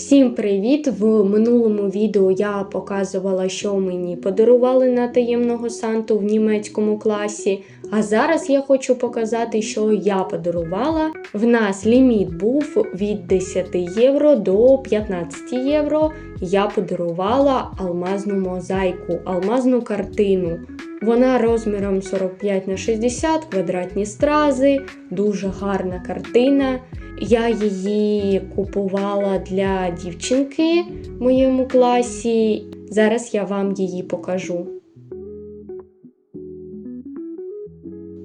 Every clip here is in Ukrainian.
Всім привіт! В минулому відео я показувала, що мені подарували на таємного санту в німецькому класі. А зараз я хочу показати, що я подарувала. В нас ліміт був від 10 євро до 15 євро. Я подарувала алмазну мозаїку, алмазну картину. Вона розміром 45 на 60 квадратні стрази, дуже гарна картина. Я її купувала для дівчинки в моєму класі. Зараз я вам її покажу.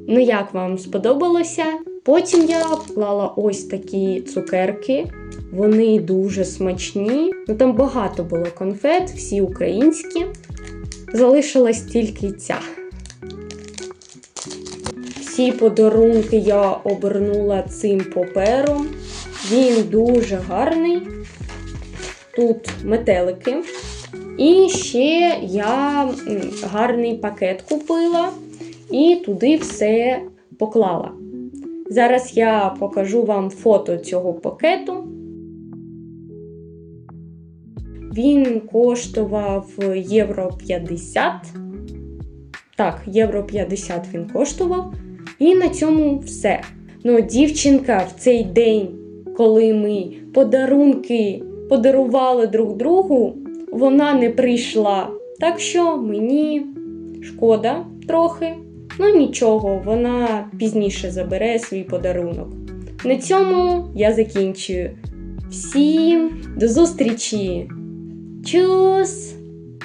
Ну, як вам сподобалося? Потім я вклала ось такі цукерки. Вони дуже смачні. Ну там багато було конфет, всі українські. Залишилась тільки ця. Всі подарунки я обернула цим папером. Він дуже гарний. Тут метелики. І ще я гарний пакет купила і туди все поклала. Зараз я покажу вам фото цього пакету. Він коштував євро 50. Так, євро 50 він коштував. І на цьому все. Ну, дівчинка в цей день, коли ми подарунки подарували друг другу, вона не прийшла. Так що мені шкода трохи. Ну нічого, вона пізніше забере свій подарунок. На цьому я закінчую. Всім до зустрічі! choose